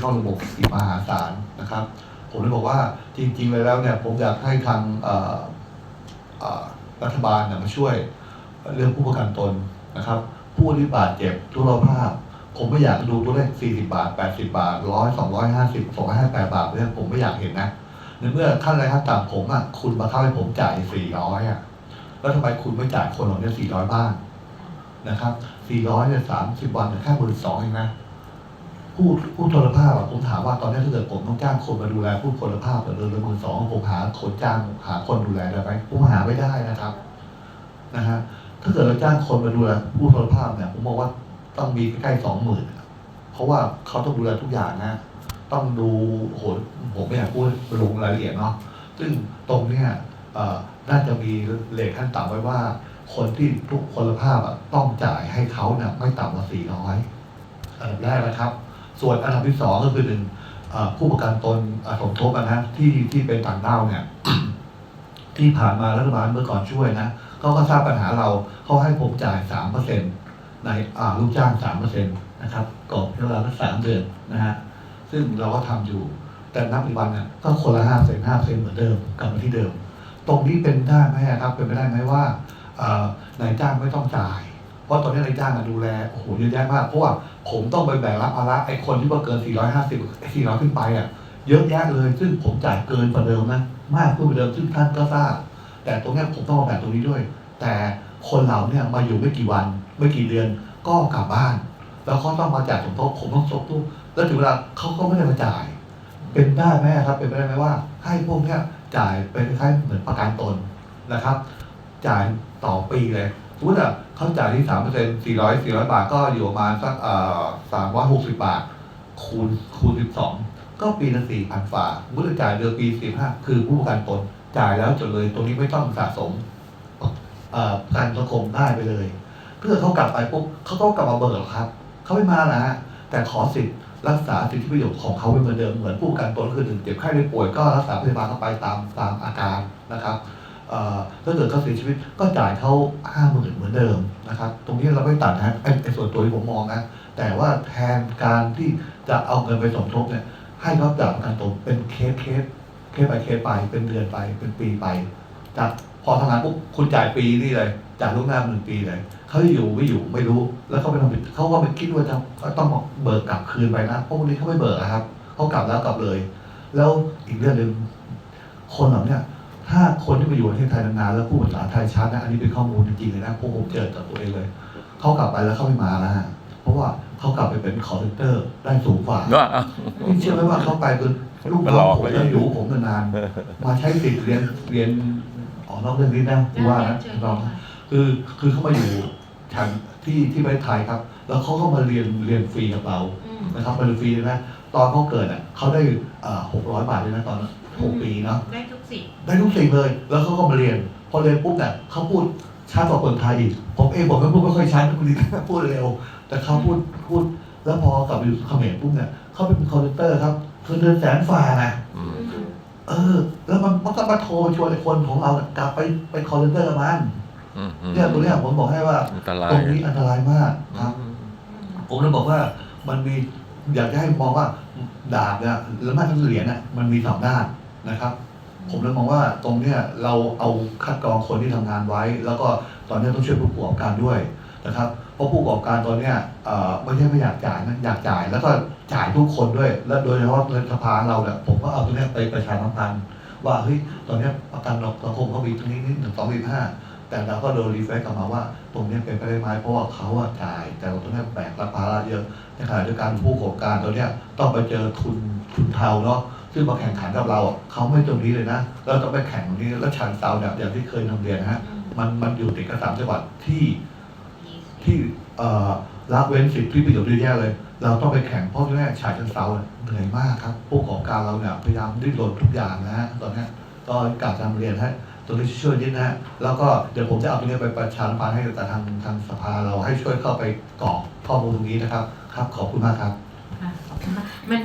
เข้าระบบอีกมหาศาลนะครับ ผมเลยบอกว่าจริงๆเลยแล้วเนี่ยผมอยากให้ทางรัฐบาลเนี่ยมาช่วยเรื่องผู้ประกันตนนะครับ ผู้ที่บาดเจ็บทุรภาพ ผมไม่อยากดูตัวเลข 40 บาท 80 บาท 100 250 258 บาทเนี่ยผมไม่อยากเห็นนะในเมื่อขั้นแรงขั้นต่ำผมอะคุณบังคับให้ผมจ่าย 400อะแล้วทำไมคุณไม่จ่ายคนเหล่านี้400 บ้างนะครับ 400เนี่ย30 วันแค่หมื่นสองเองนะ ผู้ผู้ทรภาพผมถามว่าตอนนี้ถ้าเกิดผมต้องจ้างคนมาดูแลผู้ทรภาพเดือนละหมื่นสองผมหาคนจ้างหาคนดูแลได้ไหมผมหาไม่ได้นะครับนะฮะถ้าเกิดเราจ้างคนมาดูแลผู้ทรภาพเนี่ยผมบอกว่าต้องมีใกล้สองหมื่นเพราะว่าเขาต้องดูแลทุกอย่างนะ ต้องดูโหผมไม่อยากพูดลงรายละเอียดเนาะซึ่งตรงเนี้ยน่าจะมีเลทขั้นต่ำไว้ว่า คนที่ทุกพลภาพอะต้องจ่ายให้เขาเนี่ยไม่ต่ำกว่าสี่ร้อยอันดับแรกนะครับ ส่วนอันดับที่สองก็คือหนึ่งผู้ประกันตนสมทบอะนะที่ที่เป็นต่างด้าวเนี่ย ที่ผ่านมารัฐบาลเมื่อก่อนช่วยนะเขาก็ทราบปัญหาเราเขาให้ผมจ่ายสามเปอร์เซ็นต์ในลูกจ้างสามเปอร์เซ็นต์นะครับกรอบเวลาสามเดือนนะฮะซึ่งเราก็ทำอยู่ แต่นับปัจจุบันเนี่ยก็คนละห้าเซนห้าเซนเหมือนเดิมกลับมาที่เดิม ตรงนี้เป็นได้ไหมครับเป็นไปได้ไหมว่านายจ้างไม่ต้องจ่าย เพราะตอนนี้นายจ้างอะดูแลโอ้โหเยอะแยะมากเพราะว่าผมต้องไปแบกรับภาระไอ้คนที่ว่าเกิน 450ไอ้400 ขึ้นไปอะเยอะแยะเลย ซึ่งผมจ่ายเกินกว่าเดิมนะมากขึ้นกว่าเดิมซึ่งท่านก็ทราบแต่ตรงนี้ผมต้องมาแบกตรงนี้ด้วย แต่คนเหล่าเนี่ยมาอยู่ไม่กี่วันไม่กี่เดือนก็กลับบ้าน แล้วเขาต้องมาจ่ายสมทบผมต้องสมทบแล้วถึงเวลาเขาก็ไม่ได้มาจ่าย เป็นได้ไหมครับเป็นไปได้ไหมว่า ให้พวกเนี้ยจ่ายเป็นคล้ายๆเหมือนประกันตนนะครับ จ่ายต่อปีเลย สมมติอะเขาจ่ายที่สามเปอร์เซ็นต์สี่ร้อยสี่ร้อยบาทก็อยู่ประมาณสักเอ่อสามร้อยหกสิบบาท คูณคูณสิบสองก็ปีละสี่พันฝ่าสมมติจ่ายเดือนปีสิบห้าคือผู้ประกันตนจ่ายแล้วจบเลยตรงนี้ไม่ต้องสะสมอ่อประกันสังคมได้ไปเลย เพื่อเขากลับไปปุ๊บเขาก็กลับมาเบิกครับเขาไม่มาแล้วฮะแต่ขอสิทธิ์รักษาสิทธิประโยชน์ของเขาเป็นเหมือนเดิมเหมือนผู้ประกันตนคือหนึ่งเจ็บไข้ได้ป่วยก็รักษาพยาบาลเข้าไปตามตามอาการนะครับ ถ้าเกิดเขาเสียชีวิตก็จ่ายเขาห้าหมื่นเหมือนเดิมนะครับ ตรงนี้เราไม่ตัดนะไอ้ไอ้ส่วนตัวที่ผมมองนะแต่ว่าแทนการที่จะเอาเงินไปสมทบเนี่ย ให้เขาจ่ายประกันตนเป็นเคสเคสเคสไปเคสไปเป็นเดือนไปเป็นปีไปจากพอทำงานปุ๊บคุณจ่ายปีนี่เลยจ่ายล่วงหน้าหนึ่งปีเลยเขาจะอยู่ไม่อยู่ไม่รู้ แล้วเขาไปทำผิดเขาก็ไปคิดว่าจะก็ต้องเบิกกลับคืนไปนะเพราะวันนี้เขาไม่เบิกอะครับเขากลับแล้วกลับเลย แล้วอีกเรื่องหนึ่งคนเหล่าเนี้ย ถ้าคนที่มาอยู่ประเทศไทยนานๆแล้วพูดภาษาไทยชัดนะอันนี้เป็นข้อมูลจริงๆเลยนะพวกผมเจอจากตัวเองเลยเขากลับไปแล้วเขาไม่มาแล้วฮะเพราะว่าเขากลับไปเป็นคอร์เซนเตอร์ได้สูงกว่าว่าไม่เชื่อไหมว่าเขาไปคือลูกมาน้หลองอกผมเลยจะอยู่กับผมนานๆมาใช้สิทธิ์เรียนเรียนออกนอกเรื่องนี้นะกูว่านะลองคือคือเขามาอยู่ทางที่ที่ประเทศไทยครับ แล้วเขาก็มาเรียนเรียนฟรีกับเราอืมนะครับมาเรียนฟรีเลยนะตอนเขาเกิดอะเขาได้หกร้อยบาทเลยนะตอนนั้น หกปีเนาะได้ทุกสิ่งได้ทุกสิ่งเลย แล้วเขาก็มาเรียน พอเรียนปุ๊บเนี่ยเขาพูดช้ากว่าคนไทยอีก ผมเองผมก็พูดไม่ค่อยชัดทุกทีพูดเร็ว แต่เขาพูดพูด แล้วพอกลับไปอยู่เขมรปุ๊บเนี่ยเขาเป็นคอมพิวเตอร์ครับคือเดือนแสนฝ่านะอืมเออ แล้วมันมันก็มาโทรชวนไอ้คนของเราเนี่ยกลับไปเป็นคอมพิวเตอร์กับมันอืมอืมเนี่ยตัวเนี้ยผมบอกให้ว่าอันตรายตรงนี้อันตรายมากครับอืมผมเลยบอกว่ามันมีอยากจะให้มองว่าดาบเนี่ยแล้วแม่ทั้งเหรียญน่ะมันมีสองด้าน นะครับ ผมเลยมองว่าตรงเนี้ยเราเอาคัดกรองคนที่ทำงานไว้ แล้วก็ตอนนี้ต้องช่วยผู้ประกอบการด้วยนะครับเพราะผู้ประกอบการตอนเนี้ยไม่ใช่ไม่อยากจ่ายนะอยากจ่าย แล้วก็จ่ายทุกคนด้วย และโดยเฉพาะเงินสภาเราเนี่ยผมก็เอาตรงเนี้ยไปประชาสัมพันธ์ว่าเฮ้ยตอนนี้ประกันสังคมเขามีตรงนี้นิดหนึ่งสองสี่ห้าแต่เราก็โดนรีเฟซกลับมาว่า ตรงเนี้ยเป็นไปได้ไหมเพราะว่าเขาอะจ่าย แต่ตรงเนี้ยแบกรับภาระเยอะในขณะเดียวกันผู้ประกอบการตัวเนี้ยต้องไปเจอทุนทุนเทาเนาะ ซึ่งมาแข่งขันกับเราอะเขาไม่ตรงนี้เลยนะเราต้องไปแข่งตรงนี้แล้วชันเซาเนี่ยอย่างที่เคยนำเรียนนะฮะมันมันอยู่ติดกับสามจังหวัดที่ที่เอ่อละเว้นสิทธิประโยชน์เยอะแยะเลย เราต้องไปแข่งเพราะที่แรกชายชันเซาเนี่ยเหนื่อยมากครับผู้ประกอบการเราเนี่ยพยายามดิ้นรนทุกอย่างนะฮะตอนเนี้ยก็กราบนำเรียนให้ตรงนี้ช่วยนิดนะฮะแล้วก็เดี๋ยวผมจะเอาตรงนี้ไปประชาสัมพันธ์ให้กับทางทางสภาเราให้ช่วยเข้าไปกรอกข้อมูลตรงนี้นะครับ ครับขอบคุณมากครับค่ะขอบคุณมากมัน